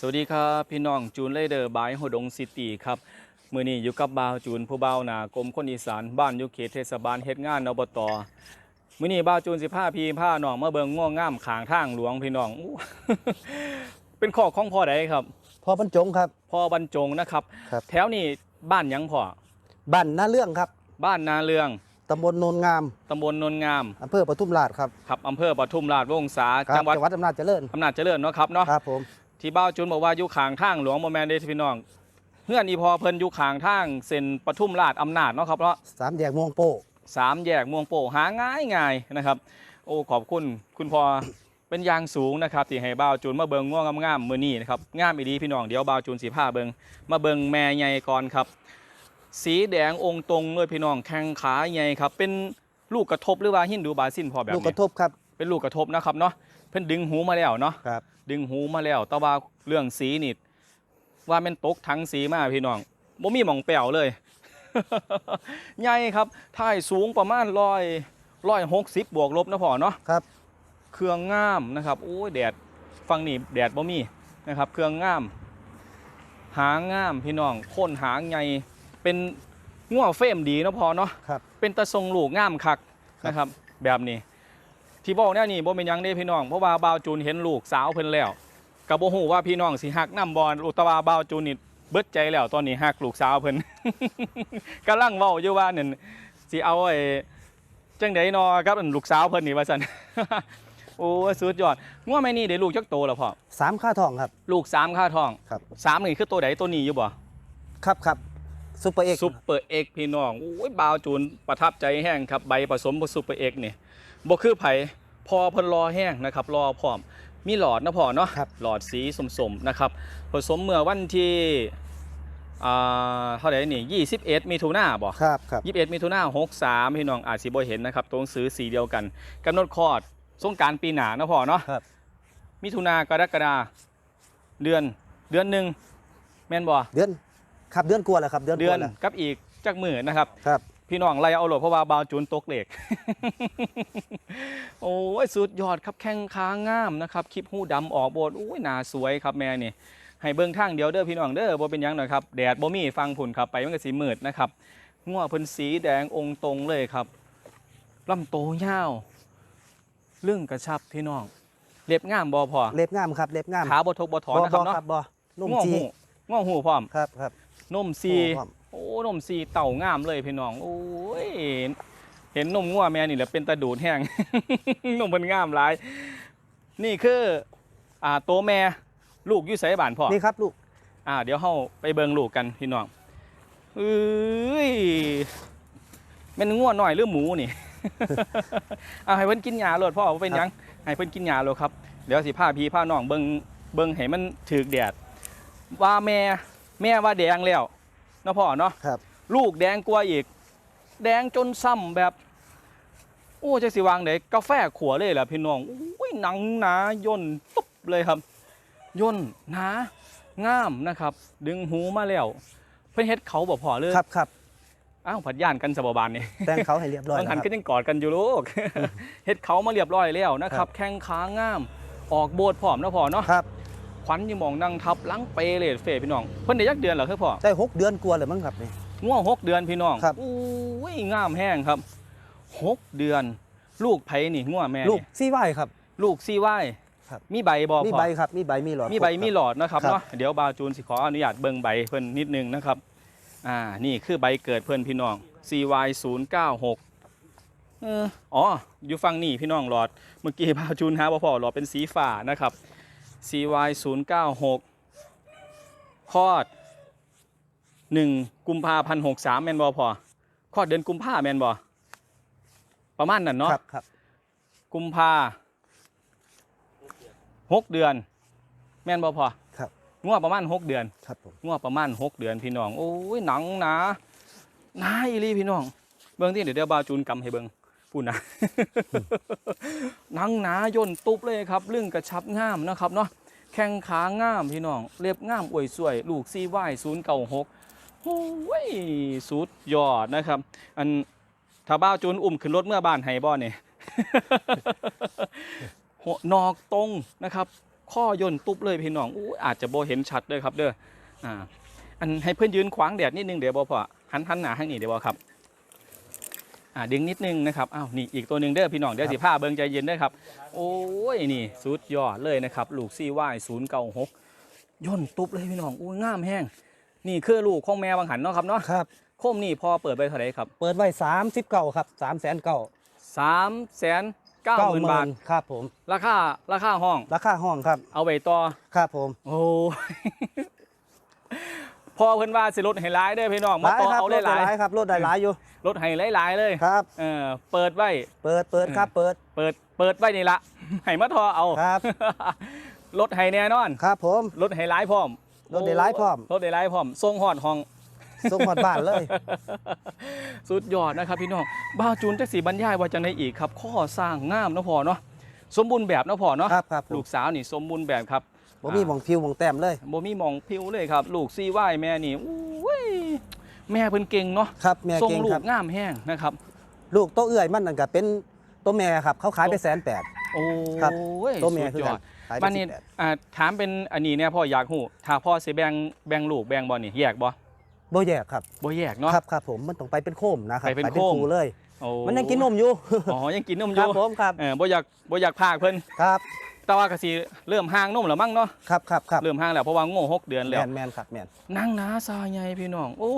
สวัสดีครับพี่น้องจูนเลเดอร์บายโฮดงซิตี้ครับมือนี้อยู่กับบาวจูนผู้บ่าวหนากรมคนอีสานบ้านอยู่เขตเทศบาลเฮ็ดงานอบตมือนี้บ่าวจูนสิพาพี่พาน้องมาเบิ่งง่วงงามขางทางหลวงพี่น้องอู้เป็นข้อของพ่อใดครับพอบรรจงครับ พ่อบรรจงนะครับ ครับ แถวนี้บ้านหยังพ่อบ้านนาเรื่องครับบ้านนาเรืองตำบลโนนงามตำบลนนงามอำเภอปทุมราชครับครับอำเภอปทุมราชวงศาครับจังหวัดจังหวัดอำนาจเจริญอำนาจเจริญเนาะครับเนาะ ครับผม ที่บ้าวจุนบอกว่าอยู่ข้างทางหลวงโมแมนเดชพี่น้องเพื่อนอีพอเพิ่นอยู่ข้างทางเส้นปทุมราชอำนาจเนาะครับเนาะสามแยกม่วงโป้สามแยกม่วงโป่หาง่ายง่ายๆนะครับ โอ้ขอบคุณคุณพอเป็นอยางสูงนะครับที่ให้บ่าวจูนมาเบิงง่วงงามๆมือนี้นะครับงามอีดีพี่น้องเดี๋ยวบ่าวจูนสีผ้าเบิงมาเบิงแม่ใหญ่ก่อนครับ สีแดงองค์ตรงเลยพี่น้องแข้งขาใหญ่ครับ เป็นลูกกระทบหรือว่าหินดูบาซินพอแบบลูกกนี้ระทบครับเป็นลูกกระทบนะครับเนาะเพิ่นดึงหูมาแล้วเนาะครับ ดึงหูมาแล้ว แต่ว่าเรื่องสีนี่ว่าแมันตกทั้งสีมาพี่น้องบ่มีหม่องแป๋วเลยใหญ่ครับท่ายสูงประมาณร้อยร้อยหกสิบบวกลบนะพ่อเนาะครับ เครื่องงามนะครับโอ้ยแดดฟังนี่แดดบ่มีนะครับ เครื่องงาม หางงามพี่น้องโคนหางใหญ่เป็นงัวเฟรมดีเนาะพอเนาะครับเป็นตะทรงลูกงามคักครับนะครับ แบบนี้ ที่บอกเนี่ยนี่บ่เป็นหยังเด้พี่น้องเพราะว่าบาวจูนเห็นลูกสาวเพิ่นแล้วก็บ่ฮู้ว่าพี่น้องสิฮักน้ำบอลอุตวาบาวจูนนี่เบิดใจแล้วตอนนี้ฮักลูกสาวเพิ่นกำลังเว้าอยู่ว่านั่นสิเอาไอ้จังไดนอครับอันลูกสาวเพิ่นนี่ว่าซั่น โอ้ยสุดยอดงัวแม่นี่ได้ลูกจักโตแล้วพ่อสามค่าทองครับ ลูกสามค่าทองครับ สามนี่คือตัวใดตัวนี้อยู่บ่ครับครับ ซุปเปอร์เอ็กซ์ซุปเปอร์เอ็กพี่น้องโอ้ยบาวจูนประทับใจแห้งครับใบผสมกับซุปเปอร์เอ็กนี่บ่คือไผพอเพิ่นรอแห้งนะครับรอพร้อม มีหลอดนะพ่อเนาะครับหลอดสีสมๆนะครับผสมเมื่อวันที่อ่าเท่าไหร่นี่ 21มิถุนาบ่ครับครับ 21มิถุนา63 พี่น้องอาจสิบ่เห็นนะครับตัวหนังสือสีเดียวกันกำหนดคลอดสงกรารปีหน้านะพ่อเนาะครับมิถุนากรกฎาเดือนเดือนหนึ่งแม่นบ่เดือน ครับเดือนกว่าแล้วครับ เดือนกเดือนว่าแล้วกับอีกจักมือนะครับ ครับพี่น้องไล่เอาโหลดเพราะว่าบาวจูนตกเหล็ก โอ้ยสุดยอดครับแข้งขางามนะครับคลิปหูดำออกโบดโอ้ยหนาสวยครับแม่นี่ ให้เบิ่งทางเดียวเด้อพี่น้องเด้อบ่เป็นหยังหน่อยครับแดดบ่มีฟังผุ่นครับไปมันก็สีมืดนะครับงัวเพิ่นสีแดงองค์ตรงเลยครับลำโตยาวเรื่องกระชับพี่น้องเล็บงามบ่พอเล็บงามครับเล็บงามขาบ่ทกบ่ถอนนะครับบ่เนาะครับบ่นุ่มง่วงจีหูง่วงหูพร้อม ครับครับ นมซีโอ้พร้อมโอ้นมซีเต่างามเลยพี่น้องโอ้ยเห็นนมงัวแม่นี่แหละเป็นตาดูดแห้ง นมมันงามหลาย นี่คืออ่าโตวแม่ลูกอยู่ไสบ้านพ่อ นี่ครับลูกอ่าเดี๋ยวเฮาไปเบิงลูกกันพี่น้องเอ้ยแมันง่วหน่อยหรือหมูนี่ เอาให้เพิ่นกินยาโลดพ่อว่าเป็นหยังให้เพิ่นกินยาโลดครับ เดี๋ยวสิพาพี่พาน้องเบิงเบิงให้มันถึกแดด ว่าแม่ แม่ว่าแดงแล้วเนาะพ่อเนาะครับ ลูกแดงกว่าอีก แดงจนซ้ำแบบ โอ้จะสิวางไหนกาแฟขวเลยแหละพี่น้องโอ้ยหนังหนาย่นตุ๊บเลยครับ ย่นหนางามนะครับ ดึงหูมาแล้ว เพิ่นเฮ็ดเขาบ่พอเลยครับครับอ้าวผัดย่านกันสบบานนี่ แต่งเขาให้เรียบร้อยบางแล้วหันคก็รับยังกอดกันอยู่ลูก เฮ็ดเขามาเรียบร้อยแล้วนะคครัรับ บ แข้งขางาม ออกโบดพร้อมนะพ่อเนาะ ครับ ขวัญอยี่หมองนั่งทับหลังเปเลยเฟพี่น้องเพิ่นได้ยักเดือนเหรอคือพ่อได้หกเดือนกว่าเลยมั้งครับนี่ ง่วงหกเดือนพี่น้องครับอุ้ยงามแห้งครับหกเดือน ลูกไผนี่ง่วงแม่ลูกนี่ซี่ไหวครับ ลูกซีไว้ครับ มีใบบ่มีพ่อใบครับมีใบมีหลอดมีใบครบ มีหลอดนะครับครับ เนาะเดี๋ยวบาวจูนสิขออนุญาตเบิ่งใบเพิ่นนิดนึงนะครับอ่านี่คือใบเกิดเพิ่นพี่น้อง CY 0 9 6 เอออ๋ออยู่ฝั่งนี่พี่น้องหลอดเมื่อกี้บาวจูนหาบ่พอหลอดเป็นสีฟ้านะครับ CY 0 9 6คลอด 1 กุมภาพันธ์63แม่นบ่พอคลอดเดือนกุมภาแม่นบ่ประมาณนั้นเนาะครับครับกุมภาหกเดือน แม่นบ่พอครับงวดประมาณหกเดือนครับผมงวดประมาณหกเดือนพี่น้อง โอ้ยหนังหนาหนาอีหลีพี่น้อง เบิ่งที่เดี๋ยวเดี๋ยวบาวจูนกำให้เบิ่ง พูดนะนังหนาย่นตุบเลยครับเรื่องกระชับง่ามนะครับเนาะแข้งขาง่ามพี่น้องเรียบง่ามอวยสวย ลูกซีไหวศูนย์เก่าหกโอ้ยสุดยอดนะครับ อันถ้าบ้าจูนอุ้มขึ้นรถเมื่อบ้านไฮบ่เนี่ยหัวนอกตรงนะครับ ข้อย่นตุบเลยพี่น้องอู้อาจจะโบเห็นชัดเด้อครับเด้ออ่าอันให้เพื่อนยืนขวางแดดนิดนึงเดี๋ยวบ่พอหันหันหน้าทางนี้เดี๋ยวบ่ครับ อ่าดึงนิดนึงนะครับอ้าวนี่อีกตัวหนึ่งเด้อพี่น้องเดี๋ยวสิพาเบิ่งใจเย็นเด้อครับ โอ้ยนี่สุดยอดเลยนะครับลูกซี่ว่ายศูนย์เก้าหกย่นตุ๊บเลยพี่น้องอู้งามแห้งนี่คือลูกของแม่บางหันเนาะครับเนาะครับโคมนี่พอเปิดไปเท่าไหร่ครับเปิดไว้สามสิบเก้าครับสามแสนเก้าสามแสนเก้าหมื่นบาทครับผม ราคาราคาห้อง ราคาห้องครับ เอาไว้ต่อ ครับผม โอ้ย พอเพิ่นว่าสิลดให้หลายเด้อพี่น้องหมาลายต่อครับเอารถหลายหลายครับรถได้หลายอยู่ๆลดให้หลายๆเลยครับเออเปิดไว้เปิดเปิดครับเปิดเปิดเปิดไว้นี่ละให้มาทอเอาครับลดให้แน่นอนครับ ผมลดให้หลายพร้อมลดให้หลายพร้อมลดให้หลายพร้อมส่งฮอดห้องส่งหอดบ้านเลย สุดยอดนะครับพี่น้องบ้าวจูนจักสีบรรยายว่าจังไดอีกครับ ข้อสร้างงามเนาะพอเนาะสมบูรณ์แบบเนาะพอเนาะครับครับผมลูกสาวนี่สมบูรณ์แบบครับ ผมมีหมองพิวหมองแต้มเลยบ่มีหมองพิวเลยครับ ลูกซีว่ายแม่นี่อุ้ยแม่เพิ่นเก่งเนาะครับแม่ทรงเก่งลูครักบ งามแห้งนะครับ ลูกโตเอื้อยมันนั่นก็เป็นตัวแม่ครับ เขาขายไปแสนแปด โอ้ครับยตัวแม่สุดคือยกัอนดขายไปบ้านนี้สิบแปด อ่าถามเป็นอันนี้เนี่ยพ่ออยากฮู้ถ้าพ่อสิแบ่งแบ่งลูกแบ่งบ่นี่แยกบ่โบแยกครับบ่แยกเนาะ ครับครับผมมันต้องไปเป็นโคมนะครับไปเป็นโคมคูเลย โอ้มันยังกินนมอยู่ อ๋อยังกินนมอครัยู่บผมครับเออบ่อยากบ่อยากพากเพิ่น ครับ แต่ว่าก็สิเริ่มห่างนมแล้วมั้งเนาะครับครับครับเริ่มห่างแล้วเพราะว่าโง่หกเดือนแมแล้วนแมนครับแมนนางนาซาใหญ่พี่น้องโอ้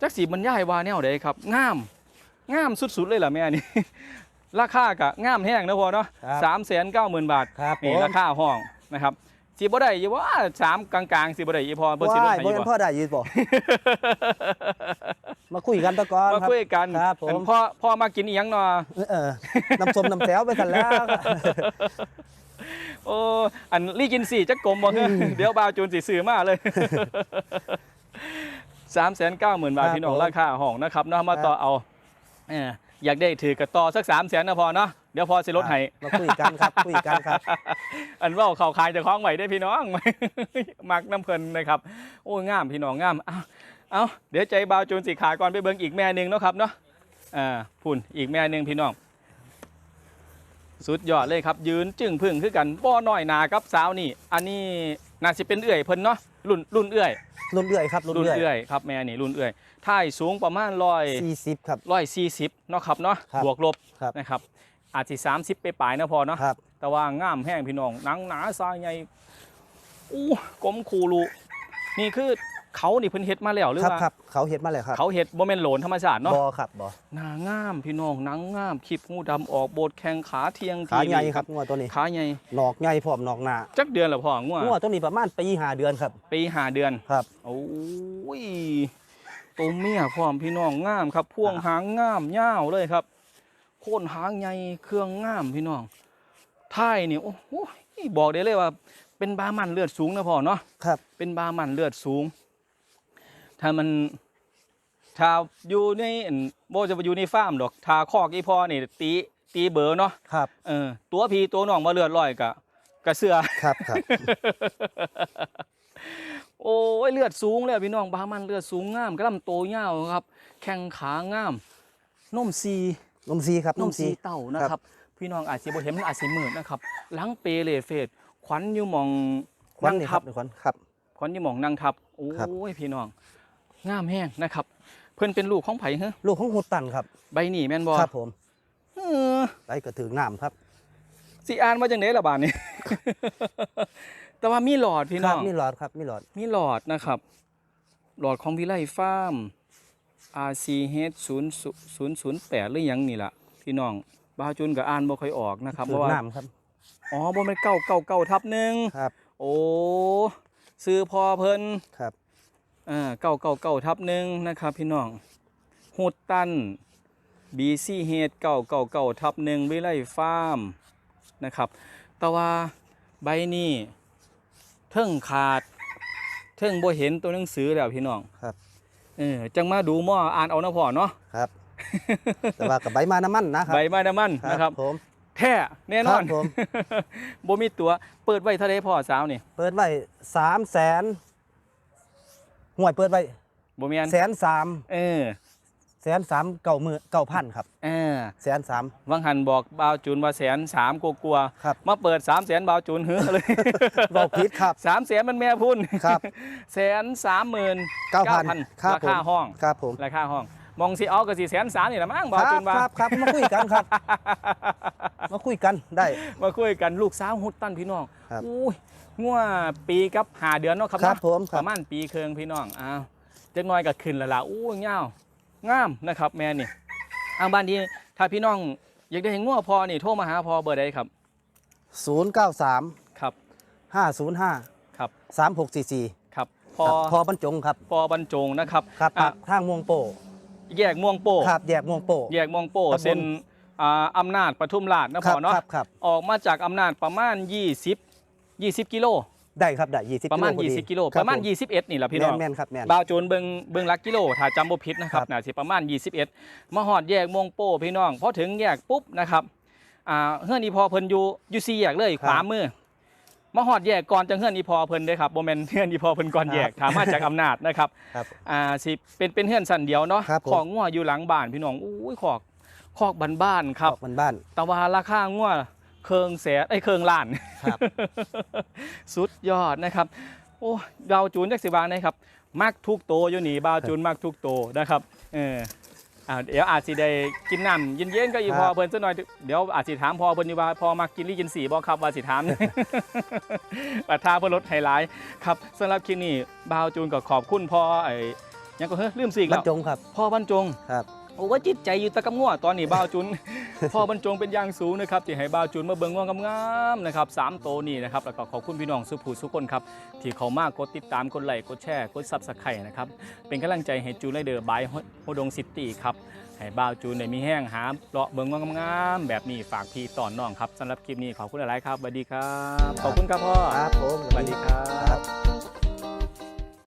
จักสีบรรยายว่าแนวใดครับงามงามสุดๆเลยล่ะแม่นี่ ราคากะงามแห้งนะพอเนาะครับ สามแสนเก้าหมื่นบาทครับผนี่มราคาห้องนะครับสีบ่ได้อยู่ว่าสามกลางๆสีบ่ได้ยี่พอเบอร์สิลดว้ายให้บ่ยี่เป็นบ่พ่อได้อยืนบ่ มาคุยกันตะกอนมาครับ คุยกันครับผม อันพ่อพ่อมากินอีหยังเนาะเออน้ำส้มน้ำแซวไปกันแล้ว โอ้อันลี่กินสี่จักกลมบ่เฮ้ยเดี๋ยวบาวจูนสิซื้อมาเลยสามแสนเก้าหมื่นบาทครับพี่น้องผมราคาห้องนะครับเนาะมาครับต่อเอาเอออยากได้ถือกระต่อสักสามแสนนะพอเนาะเดี๋ยวพอสิลดให้มาคุยกันครับคุยกันครับ อันว่าเขาขายจะคล้องไหวได้อพี่น้องมักน้ำเพลินนะครับ โอ้ยงามพี่น้องงามเอาเอาเดี๋ยวใจบาวจูนสีขาก่อนไปเบิ่งอีกแม่หนึ่งเนาะครับเนาะอ่าพุ่นอีกแม่หนึ่งพี่น้อง สุดยอดเลยครับ ยืนจึงพึ่งคือกันบ่อน้อยหนากับสาวนี่ อันนี้น่าสิเป็นเอื่อยเพิ่นเนาะรุ่นรุ่นเอื่อยรุ่นเอื่อยครับรุ่นรุ่นเอื่อยเอื่อยครับแม่นี่รุ่นเอื่อยท่ายสูงประมาณร้อยสี่สิบครับ ร้อยสี่สิบเนาะครับเนาะครับ บวกลบครับนะครับ อาจสิสามสิบไปปลายๆนะพอเนาะ ครับ แต่ว่างามแห้งพี่น้องหนังหนาทรายใหญ่อู้กลมคูรูนี่คือ เขานี่เพิ่นเฮ็ดมาแล้วหรือครับว่าครับเขาเห็ดมาเลยครับเขาเฮ็ดบ่แม่นโหลนธรรมชาติเนาะบอครับบอหน้างามพี่น้องหนังงามคลิปงูดำออกโบดแข้งขาเทียงขาทีใหญ่ครับงัวตัวนี้ขาใหญ่หนอกใหญ่พร้อมหนอกหนาจักเดือนแล้วพ่องัวงัวตัวนี้ประมาณปีห้าเดือนครับ ปีห้าเดือนครับ โอ้ยตัวเมียพร้อมพี่น้องงามครับ พ่วงหางงามยาวเลยครับโคนหางใหญ่เครื่องงามพี่น้องท้ายนี่โอ้โหบอกได้เลยว่า เป็นบามันเลือดสูงนะพ่อเนาะครับ เป็นบามันเลือดสูง ถ้ามันถ้าอยู่ในอั่นโบจะไปอยู่ในฟาร์มดอกถ้าคอกอีพอนี่ตีตีเบอร์เนาะครับเออตัวพีตัวน้องมาเลือดลอยกะกะเสือครับครับโอ้ยเลือดสูงเลยพี่น้องบามันเลือดสูงงามกระลำโตยาวครับ แข้งขางามนมซีนมซีครับนนมมซีซีเต่านะครับ พี่น้องอาจจะบ่เห็นมันอาจสิมืดนะครับหลังเปเลเฟดขวัญอยู่หมองควันนั่งนี่คทัรับบควันครับขวัญอยู่หมองนั่งทับโอ้ครับยพี่น้อง งามแห้งนะครับ เพิ่นเป็นลูกของไผ่เฮ้ลูกของหุดตันครับ ใบหนี่แม่นบ่ครับผมเออไปกระถือน้ำครับสิอ่านว่าจังได๋ล่ะบาดนี้ แต่ว่ามีหลอดพี่คน้รัอบง มีหลอดครับมีหลอด มีหลอดนะครับ หลอดของวิไลฟาร์ม RCH 0 0 0 8หรือหยังนี่ล่ะ พี่น้องบาวจุนกับอ่านบ่ค่อยออกนะครับ เพถือราะว่า น้ำครับ อ๋อบ่แม่นเก้าเก้าเก้าทับหนึ่งครับ โอ้ซื้อพอเพิ่นครับอ่า เก้าเก้าเก้าทับหนึ่งนะครับพี่น้องฮูดตัน BC เฮดเก้าเก้าเก้าทับหนึ่งวิไลฟาร์มนะครับแต่ว่าใบนี้เทิงขาด เทิงบ่เห็นตัวหนังสือแล้วพี่น้องครับเออจังมาดูหม้ออ่านเอานะพ่อเนาะครับแต่ว่ากับใบมาน้ำมันนะครับใบไม้น้ำมันนะครับผมแท้แน่นอนครับผมบ่มีตัวเปิดไว้เท่าไรพ่อสาวนี่ เปิดไว้สามแสน ห่วยเปิดไว้บ่แม่นแสนสามเออแสนสามเก้ามือเก้าพันครับเออแสนสามวังหันบอกบาวจูนว่าแสนสามกลัวๆครับมาเปิดสามแสนบาวจูนเฮ้อเลยบอกผิดครับสามแสนมันแม่พุ่นครับแสนสามหมื่นเก้าพันครับราผมคาห้องครับผมราคาห้อง มองสิเอาก็สี่แสนสามนี่แหละมั้งคบาวรัจูบนว่าครับครับมาคุยกันครับ มาคุยกันได้ มาคุยกันลูกสาวฮุดตั้นพี่น้องครับอุ้ยงัวปีกับหาเดือนเนาะครับครับเนาะผมคปรับระมาณปีเคืองพี่น้องอ้าวจักหน้อยก็ขึ้นและล่ะอู้ยเงาวงามนะครับ แม่นี่ทางบ้านนี้ถ้าพี่น้องอยากได้งัวพอนี่โทรมาหาพอเบอร์ใดครับศูนย์เก้าสามครับห้าศูนย์ห้าครับสามหกสี่สี่ครับพอพอบรรจงครับพอบรรจงนะครับครับอะปากทางม่วงโป่ แยกม่วงโป้ครับแยกม่วงโป่แยกม่วงโป้ตำบล เส้นอ่าอำนาจปทุมราชนะคพรัอเนาะครับครับออกมาจากอำนาจประมาณ 20 20 กิโล ได้ครับได้ยี่สิบประมาณพอดี20 กิโลคประมาณ ผ21 นี่แหละพี่น้อง แม่นๆครับแม่น บาวโจนเบิงเบิงหลักกิโลถ้าจำบ่ผิดนะครับครับ น่าสิประมาณ 21 มาหอดแยกม่วงโป้พี่น้องพอถึงแยกปุ๊บนะครับอ่าเฮือนอีพอเพิ่นอยู่อยู่สี่แยกเลยขวามือ มาหอดแยกก่อนจังเฮือนอีพอเพิ่นเด้อครับบ่แม่นเฮือนอีพอเพิ่นก่อนแยกถามมาจากอำนาจนะครับครับอ่าสิเป็นเป็นเฮือนสันเดียวเนาะครับผม ของงัวอยู่หลังบ้านพี่น้องอุ้ยขอกขอกบ้านๆครับ มันบ้านแตะวาราคางัวเคืองแสนไอ้ยเคืองล้าน ครับ สุดยอดนะครับ โอ้ดาวจูนจักสิบางนะครับ มักทุกโตวอยู่นี่บาวจูนมักทุกโตวนะครับเออ อ่าเดี๋ยวอาจสิได้กินน้ำเย็นๆก็อีพอครับ เพิ่นสักหน่อย เดี๋ยวอาจสิถามพอเพิ่นอยู่ว่าพอมักกินลี่กินสีบ่ครับว่าสิถาม ปัทาเพื่อลดไฮไลท์ครับสำหรับคลิปนี้บาวจูนก็ขอบคุณพ่อไอ้ยังก็เฮ้ยลืมสิอีกบรแล้วรจงครับ พ่อบรรจงครับ โอ้ว่าจิตใจอยู่ตะกำงัวตอนนี้บ่าวจุน พ่อบรรจงเป็นอย่างสูงนะครับที่ให้บ่าวจุนมาเบิ่งง่วงงามๆนะครับสามโตวนี่นะครับแล้วก็ขอบคุณพี่น้องสุภูสุคนครับที่เขามากกดติดตามกดไลค์กดแชร์กดซับสไครต์นะครับเป็นกำลังใจให้จูนไรเดอร์บายโฮดงซิตี้ครับให้บ่าวจูนได้มีแห้งหาเลาะเบิ่งง่วงงามๆแบบนี้ฝากพี่ตอนน้องครับสำหรับคลิปนี้ขอบคุณหลายๆครับสวัสดีครับขอบคุณครับพ่อครับผมสวัสดีครับครับ